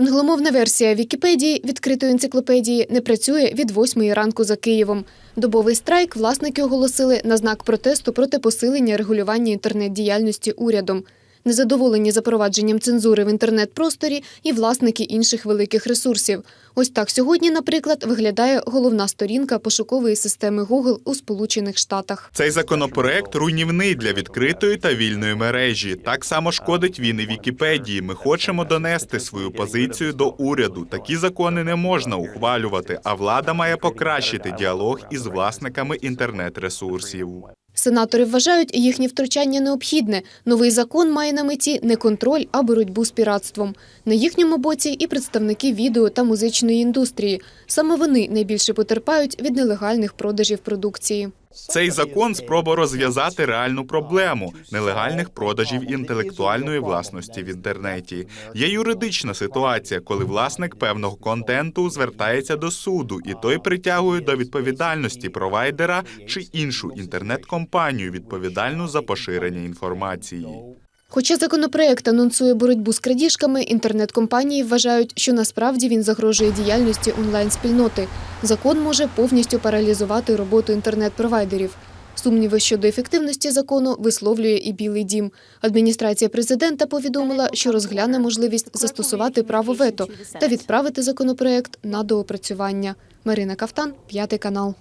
Англомовна версія Вікіпедії відкритої енциклопедії не працює від восьмої ранку за Києвом. Добовий страйк власники оголосили на знак протесту проти посилення регулювання інтернет-діяльності урядом. Незадоволені запровадженням цензури в інтернет-просторі і власники інших великих ресурсів. Ось так сьогодні, наприклад, виглядає головна сторінка пошукової системи Google у Сполучених Штатах. Цей законопроект руйнівний для відкритої та вільної мережі. Так само шкодить він і Вікіпедії. Ми хочемо донести свою позицію до уряду. Такі закони не можна ухвалювати, а влада має покращити діалог із власниками інтернет-ресурсів. Сенатори вважають, їхнє втручання необхідне. Новий закон має на меті не контроль, а боротьбу з піратством. На їхньому боці і представники відео та музичної індустрії. Саме вони найбільше потерпають від нелегальних продажів продукції. Цей закон спроба розв'язати реальну проблему нелегальних продажів інтелектуальної власності в інтернеті. Є юридична ситуація, коли власник певного контенту звертається до суду, і той притягує до відповідальності провайдера чи іншу інтернет-компанію, відповідальну за поширення інформації. Хоча законопроект анонсує боротьбу з крадіжками, інтернет-компанії вважають, що насправді він загрожує діяльності онлайн-спільноти. Закон може повністю паралізувати роботу інтернет-провайдерів. Сумніви щодо ефективності закону висловлює і Білий Дім. Адміністрація президента повідомила, що розгляне можливість застосувати право вето та відправити законопроект на доопрацювання. Марина Кафтан, п'ятий канал.